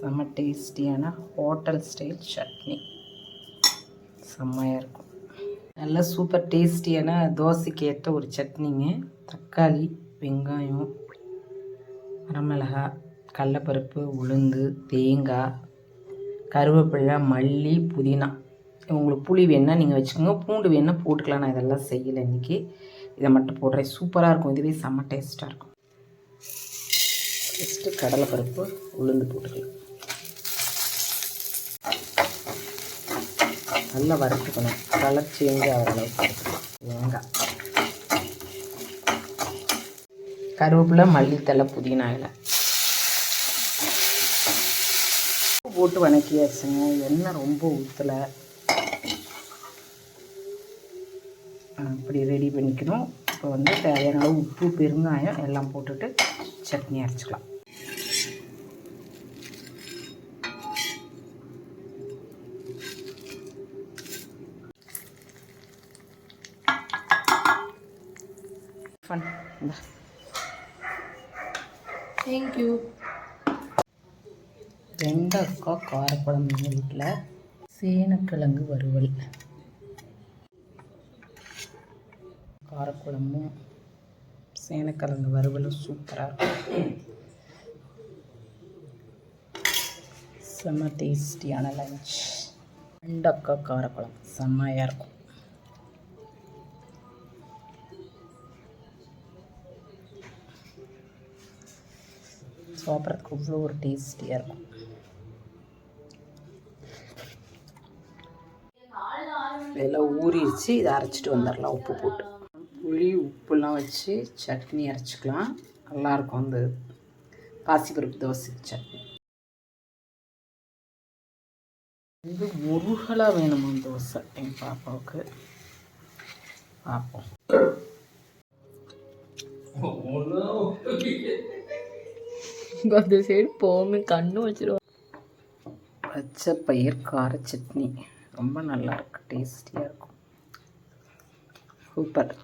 செம்ம டேஸ்டியான hotel style chutney. செம்மையாக இருக்கும். நல்ல சூப்பர் டேஸ்டியான தோசைக்கு ஏற்ற ஒரு சட்னிங்க. தக்காளி வெங்காயம் வரமிளகா கடலப்பருப்பு உளுந்து தேங்காய் கருவேப்பிலை மல்லி புதினா. உங்களுக்கு புளி வேணால் நீங்கள் வச்சுக்கோங்க. பூண்டு வேணால் போட்டுக்கலாம். நான் இதெல்லாம் செய்யலை இன்றைக்கி இதை மட்டும் போடுறேன். சூப்பராக இருக்கும். இதுவே செம்ம டேஸ்ட்டாக இருக்கும். ஃபஸ்ட்டு கடலைப்பருப்பு உளுந்து போட்டுக்கலாம். நல்லா வறுத்துக்கணும் கலர் சேஞ்ச் ஆகிற அளவுக்கு தேங்காய். கருவேப்பிலை மல்லித்தலை புதினா இலை. உப்பு போட்டு வணக்கியாச்சுங்க. எண்ணெய் ரொம்ப ஊற்றலை அப்படி ரெடி பண்ணிக்கணும். இப்போ வந்து தேவையான அளவு உப்பு பெருங்காயம் எல்லாம் போட்டுட்டு சட்னி அரைச்சிக்கலாம். ஃபன் இந்த தேங்க்யூ வெண்டைக்காய் காரக்குழம்பு எங்கள் வீட்டில் சேனக்கிழங்கு வறுவல். காரக்குழம்பும் சேனக்கிழங்கு வறுவலும் சூப்பராக இருக்கும். செம்ம டேஸ்டியான லஞ்ச் வெண்டைக்காய் காரக்குழம்பு. செம்மையாக இருக்கும். சாப்பிட்றதுக்கு அவ்வளோ ஒரு டேஸ்டியாக இருக்கும். இதெல்லாம் ஊறிடுச்சு. இதை அரைச்சிட்டு வந்துடலாம். உப்பு போட்டு. புளி உப்புலாம் வச்சு சட்னி அரைச்சிக்கலாம். நல்லாயிருக்கும் அந்த பாசிப்பருப்பு தோசை சட்னி. இது முருகலாக வேணுமா தோசை எங்கள் பாப்பாவுக்கு? பார்ப்போம் அந்த சைடு போகணும் கண்ணு வச்சிருவோம் பச்சை பயிர் கார சட்னி. ரொம்ப நல்லாயிருக்கு டேஸ்டியாக இருக்கும். சூப்பர்